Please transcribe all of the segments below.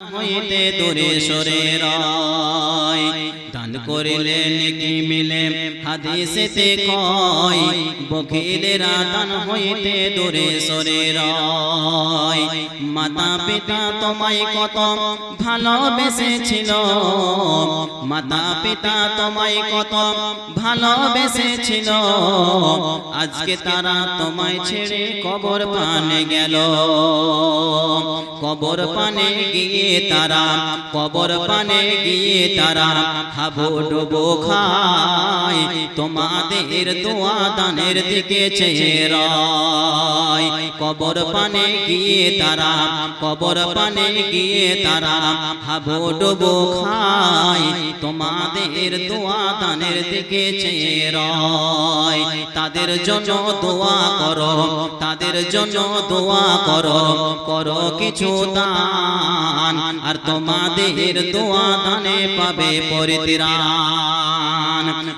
হইতে দূরে সরে রায়। দান করিলে নেকি মিলে হাদিসেতে কয় বকিলেরা দান হইতে দূরে সরে রয়। মাতা পিতা তোমায় কত ভালোবেসেছিল। মাতা পিতা তোমায় কত ভালোবেসেছিল। আজকে তারা তোমায় ছেড়ে কবর পানে গেল। কবর পানে গিয়ে তারা কবর পানে গিয়ে তারা হাবো ডুবো খায়। তোমাদের দোয়া দানের দিকে চেয়ে রয়। কবর পানে গিয়ে তারা, কবর পানে গিয়ে তারা হাবো ডুবো খায়। তোমাদের দোয়া দানের দিকে চেয়ে রয়। তাদের জন্য দোয়া করো, তাদের জন্য দোয়া করো করো কিছু দান। আর তোমাদের দোয়া দানে পাবে পরিত্রাণ।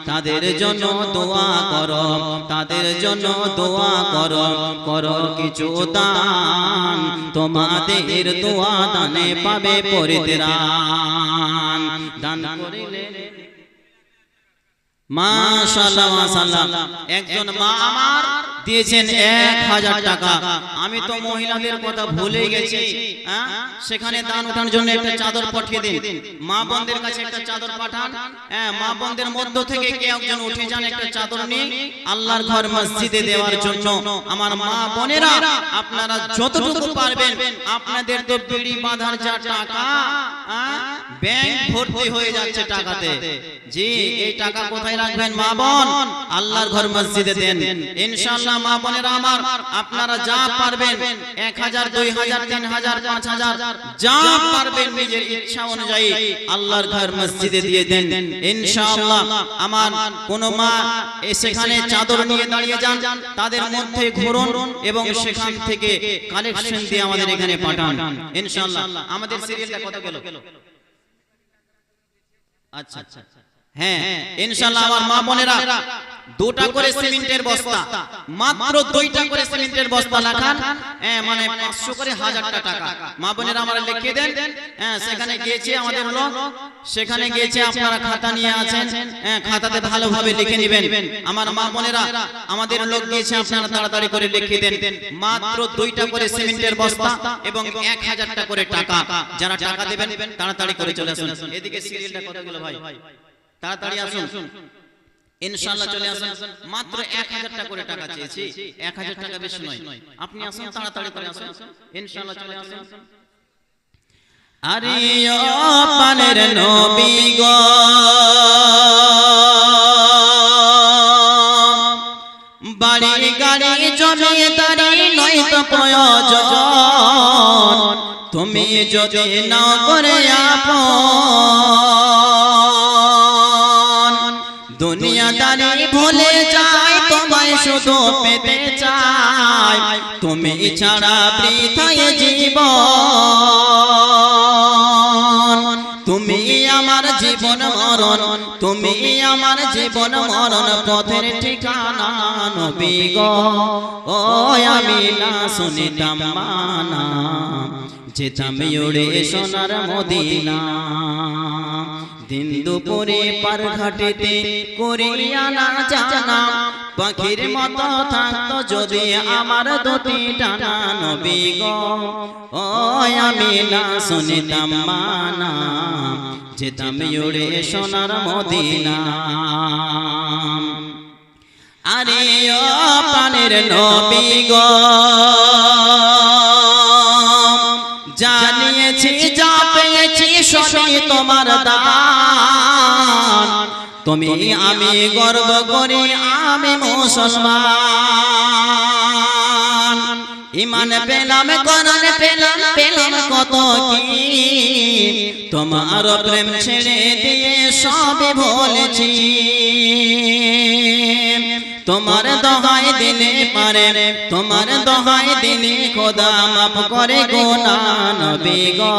তাদের জন্য দোয়া করো, তাদের জন্য দোয়া করো করো কিছু দান। তোমাদের দোয়া দানে পাবে পরিত্রাণ। দান করিলে মাশাআল্লাহ মাশাআল্লাহ। একজন মা আমার দিয়েছেন এক হাজার টাকা। আমি তো মহিলাদের কথা ভুলে গেছি। হ্যাঁ? সেখানে দান উঠানোর জন্য একটা চাদর পাঠিয়ে দিন। মা বোনদের কাছে একটা চাদর পাঠান। হ্যাঁ মা বোনদের মধ্য থেকে কে একজন উঠে যান একটা চাদর নিয়ে। আল্লাহর ঘর মসজিদে দেওয়ার জন্য আমার মা বোনেরা আপনারা যতটুকু পারবেন আপনাদের তো বিড়ি বাঁধার যা টাকা হ্যাঁ? ব্যাংক ভর্তি হয়ে যাচ্ছে টাকাতে। জি এই টাকা কোথায় রাখবেন মা বোন আল্লাহর ঘর মসজিদে দেন ইনশাআল্লাহ মা বোনেরা আমার, আপনারা যা পারবেন, এক হাজার, দুই হাজার, তিন হাজার, পাঁচ হাজার, যা পারবেন নিজের ইচ্ছা অনুযায়ী আল্লাহর ঘর মসজিদে দিয়ে দেন। ইনশাআল্লাহ আমার কোন মা সেখানে চাদর নিয়ে দাঁড়িয়ে যান, তাদের মধ্যে ঘুরুন এবং সেখান থেকে কালেকশন দিয়ে আমাদের এখানে পাঠান। ইনশাআল্লাহ। আমাদের সিরিয়ালটা কত গেল? আচ্ছা আচ্ছা। হ্যাঁ ইনশাআল্লাহ আমার মা বোনেরা দুটা করে সিমেন্টের বস্তা। মাত্র দুইটা করে সিমেন্টের বস্তা লাখান হ্যাঁ মানে 500 করে হাজারটা টাকা। মা বোনেরা আমরা লিখে দেন। হ্যাঁ সেখানে গিয়েছে আমাদের লোক সেখানে গিয়েছে আপনারা খাতা নিয়ে আছেন। হ্যাঁ খাতাতে ভালোভাবে লিখে নেবেন। আমার মা বোনেরা আমাদের লোক গিয়েছে আপনারা তাড়াতাড়ি করে লিখে দেন। মাত্র দুইটা করে সিমেন্টের বস্তা এবং 1000টা করে টাকা যারা টাকা দেবেন তাড়াতাড়ি করে চলে আসুন। এদিকে সিরিয়ালটা কত গেল ভাই তাড়াতাড়ি আসুন ইনশাআল্লাহ চলে আসুন। মাত্র 1000 টাকা করে টাকা চেয়েছি। 1000 টাকা বেশি নয়। আপনি আসুন তাড়াতাড়ি করে আসুন। ইনশাআল্লাহ চলে আসুন। আরে ও পানের নবী গো। বাড়ি গাড়ি জমি দাঁড়ি নয় তো প্রয়োজন। তুমি যদি নাও করে আপন। দুনিয়াদারি ভুলে যায় তোমায় শুধু পেতে চাই। তুমি ছাড়া বৃথায় জীবন। তুমি আমার জীবন মরণ। তুমি আমার জীবন মরণ পথের ঠিকানা নবী গো। ও আমি না শুনিতাম মানা। যেতাম উড়ে সোনার মদিনা। দিন দুপুরে পার ঘাটেতে করিয়া না জানা পাখির মতো থাকতো যদি আমার দুটি টানা নবী গো। ও, আমি না শুনিতাম মানা, যেতাম উড়ে সোনার মদিনা। আরে, ও পানের নবী গো। তুমি আমি গর্ব করি আমি মুসলমান। ইমান পেলাম কোরআন পেলাম পেলাম কত কি? তোমার প্রেম ছেড়ে দিয়ে সবে বলেছি। তোমার দহাই দিলে পারে তোমার দহাই দিলে খোদা মাফ করে গোনা নবী গো।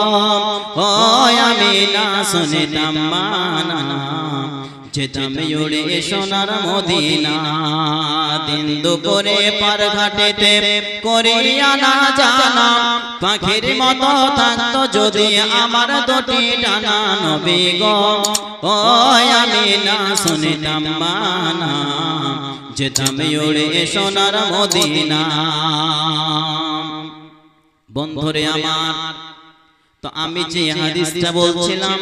ও আমি না শুনিতাম মানা। যেতাম উড়ে সোনার মদিনা দিন দুপুরে পার ঘাটেতে করিয়া না জানা পাখির মতো থাকতো যদি আমার দুটি ডানা নবী গো। ও আমি না শুনিতাম মানা। যেতাম উড়ে সোনার মদিনা। বন্ধুরে আমার তো আমি যে হাদিসটা বলছিলাম